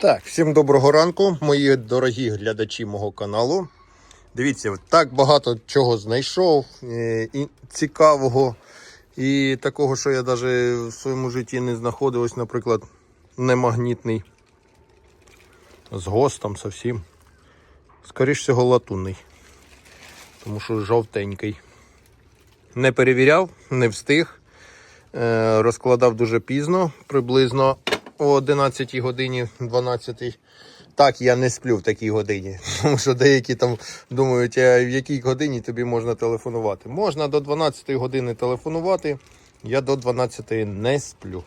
Так, всім доброго ранку, мої дорогі глядачі мого каналу. Дивіться, так багато чого знайшов е, і цікавого, і такого, що я навіть в своєму житті не знаходив. Ось, наприклад, немагнітний. З гостом зовсім. Скоріше всього, латунний. Тому що жовтенький. Не перевіряв, не встиг. Е, Розкладав дуже пізно, приблизно о 11 годині, 12. Так, я не сплю в такій годині. Тому що деякі там думають, а в якій годині тобі можна телефонувати. Можна до 12 години телефонувати. Я до 12 не сплю.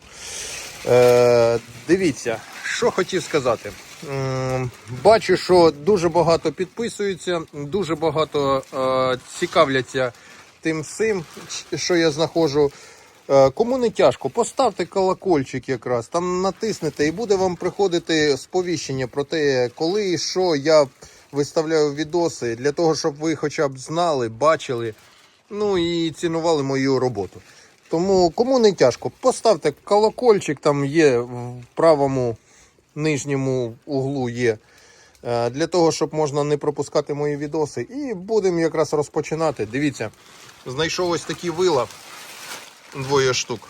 Е, дивіться, що хотів сказати. М, Бачу, що дуже багато підписуються, дуже багато е, цікавляться тим всім, що я знаходжу. Е, Кому не тяжко, поставте колокольчик якраз, там натиснете і буде вам приходити сповіщення про те, коли і що я виставляю відоси, для того, щоб ви хоча б знали, бачили, ну і цінували мою роботу. Тому кому не тяжко, поставте колокольчик, там є в правому нижньому углу є. е, Для того, щоб можна не пропускати мої відоси. І будемо якраз розпочинати. Дивіться, знайшов ось такі вила двоє штук.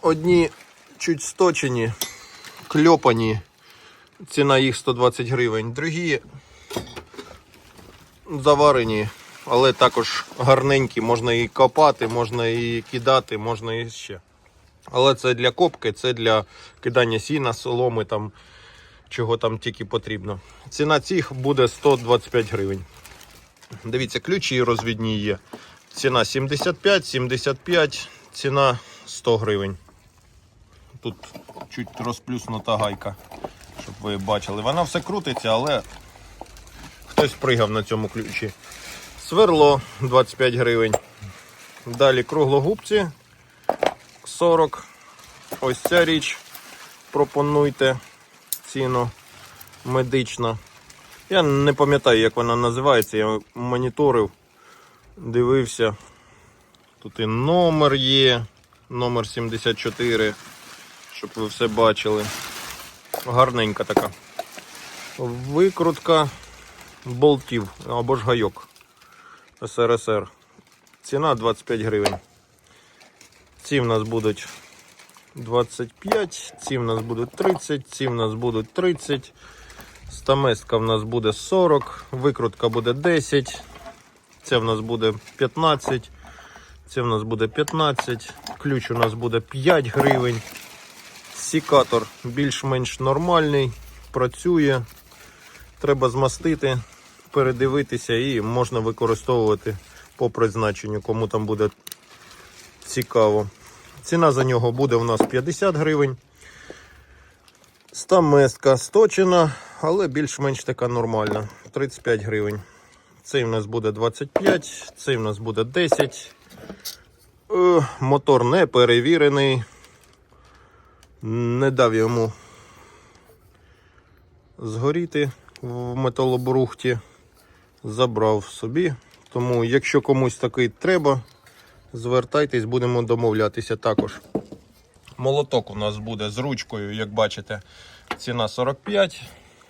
Одні чуть сточені, кльопані. Ціна їх 120 гривень. Другі заварені, але також гарненькі. Можна і копати, можна і кидати, можна і ще. Але це для копки, це для кидання сіна, соломи, там, чого там тільки потрібно. Ціна цих буде 125 гривень. Дивіться, ключі розвідні є. Ціна 75, 75, ціна 100 гривень. Тут чуть розплюснута гайка, щоб ви бачили. Вона все крутиться, але хтось пригав на цьому ключі. Сверло 25 гривень. Далі круглогубці 40. Ось ця річ. Пропонуйте ціну медична. Я не пам'ятаю, як вона називається. Я моніторив дивився. Тут і номер є, номер 74, щоб ви все бачили. Гарненька така. Викрутка болтів або ж гайок СРСР. Ціна 25 гривень. Ці в нас будуть 25, ці в нас будуть 30, ці в нас будуть 30. Стаместка в нас буде 40, викрутка буде 10. Це в нас буде 15. Це в нас буде 15. Ключ у нас буде 5 гривень. Сікатор більш-менш нормальний, працює. Треба змастити, передивитися і можна використовувати по призначенню, кому там буде цікаво. Ціна за нього буде у нас 50 гривень. Стаместка сточена, але більш-менш така нормальна. 35 гривень. Цей в нас буде 25, цей в нас буде 10. Е, Мотор не перевірений. Не дав йому згоріти в металобрухті. Забрав собі. Тому, якщо комусь такий треба, звертайтесь, будемо домовлятися також. Молоток у нас буде з ручкою, як бачите, ціна 45.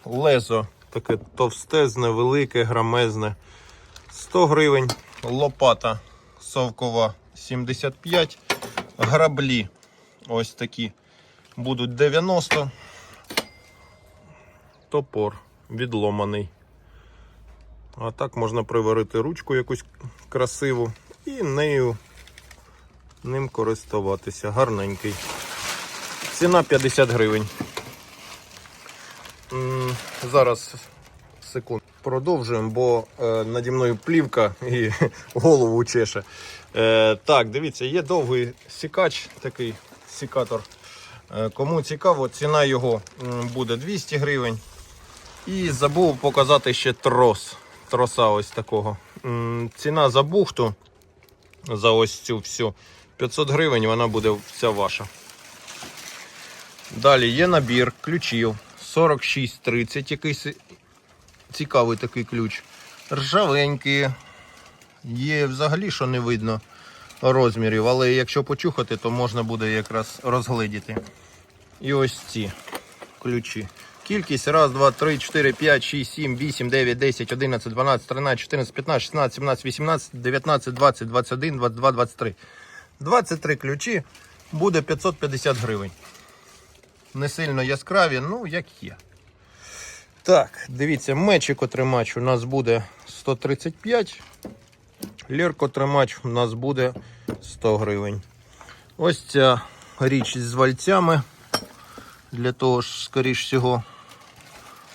Лезо таке товстезне, велике, грамезне. 100 гривень. Лопата совкова 75. Граблі ось такі будуть 90. Топор відломаний. А так можна приварити ручку якусь красиву і нею ним користуватися. Гарненький. Ціна 50 гривень. Зараз секунд. Продовжуємо, бо е, наді мною плівка і голову чеше. Е, так, дивіться, є довгий сікач, такий сікатор. Е, кому цікаво, ціна його буде 200 гривень. І забув показати ще трос. Троса ось такого. Ціна за бухту, за ось цю всю 500 гривень, вона буде вся ваша. Далі є набір ключів 4630, якийсь цікавий такий ключ. Ржавенький. Є взагалі, що не видно розмірів, але якщо почухати, то можна буде якраз розгледіти. І ось ці ключі. Кількість 1, 2, 3, 4, 5, 6, 7, 8, 9, 10, 11, 12, 13, 14, 15, 16, 17, 18, 19, 20, 21, 22, 23. 23 ключі буде 550 гривень. Не сильно яскраві, ну як є. Так, дивіться, мечик отримач у нас буде 135. Ліркотримач у нас буде 100 гривень. Ось ця річ з вальцями. Для того ж, скоріш всього,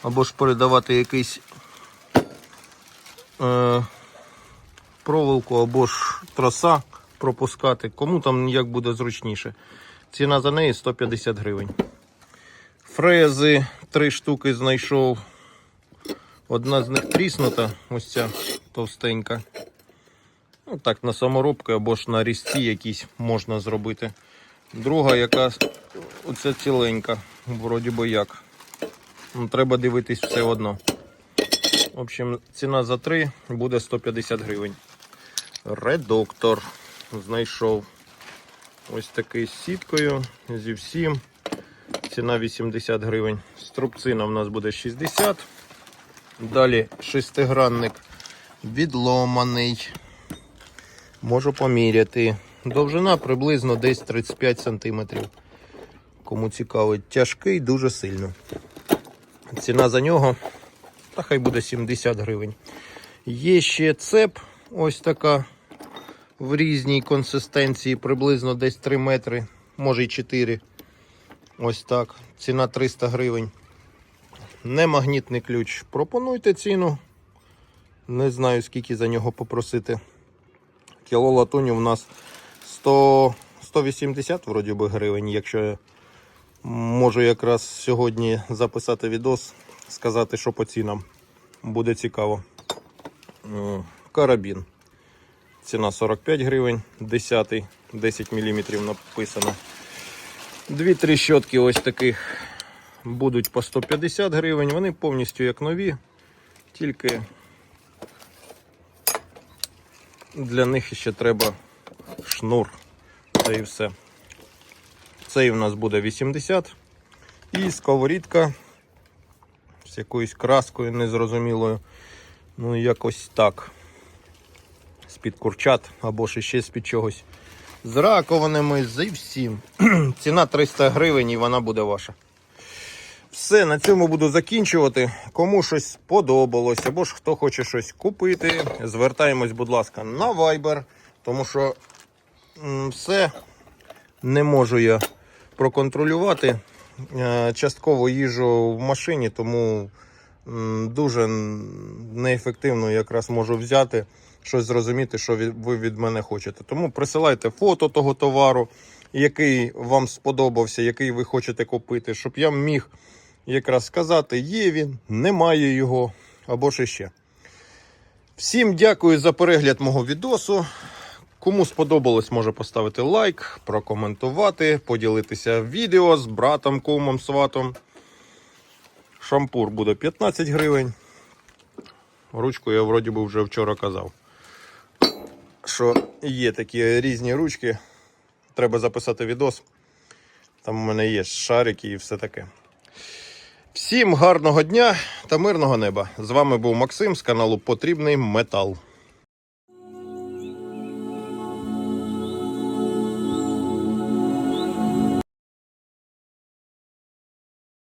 або ж передавати якийсь е, проволоку, або ж троса пропускати. Кому там як буде зручніше. Ціна за неї 150 гривень. Фрези три штуки знайшов. Одна з них тріснута, ось ця товстенька. Ну так, на саморобки або ж на різці якісь можна зробити. Друга, яка оця ціленька, вроді би як. Ну, треба дивитись все одно. В общем, ціна за три буде 150 гривень. Редуктор знайшов. Ось такий з сіткою зі всім. Ціна 80 гривень. Струбцина в нас буде 60. Далі шестигранник відломаний. Можу поміряти. Довжина приблизно десь 35 см. Кому цікавить, тяжкий дуже сильно. Ціна за нього, та хай буде 70 гривень. Є ще цеп, ось така в різній консистенції, приблизно десь 3 метри, може й 4. Ось так. Ціна 300 гривень. Немагнітний ключ. Пропонуйте ціну. Не знаю, скільки за нього попросити. Кіло латуні у нас 100, 180 вроді би гривень. Якщо я можу якраз сьогодні записати відос, сказати, що по цінам. Буде цікаво. Карабін. Ціна 45 гривень, 10, 10 мм написано. Дві тріщотки ось таких будуть по 150 гривень. Вони повністю як нові, тільки для них ще треба шнур. Та і все. Цей у нас буде 80. І сковорідка з якоюсь краскою незрозумілою. Ну, якось так. З-під курчат або ще з-під чогось. З раковинами, зі всім. Ціна 300 гривень і вона буде ваша. Все, на цьому буду закінчувати. Кому щось сподобалось, або ж хто хоче щось купити, звертаємось, будь ласка, на Viber, тому що все не можу я проконтролювати. Е, Частково їжу в машині, тому дуже неефективно якраз можу взяти щось зрозуміти, що ви від мене хочете. Тому присилайте фото того товару, який вам сподобався, який ви хочете купити, щоб я міг якраз сказати, є він, немає його, або ж іще. Всім дякую за перегляд мого відосу. Кому сподобалось, може поставити лайк, прокоментувати, поділитися відео з братом, кумом, сватом. Шампур буде 15 гривень. Ручку я вроді би вже вчора казав. Що є такі різні ручки. Треба записати відос. Там у мене є шарики і все таке. Всім гарного дня та мирного неба! З вами був Максим з каналу Потрібний Метал.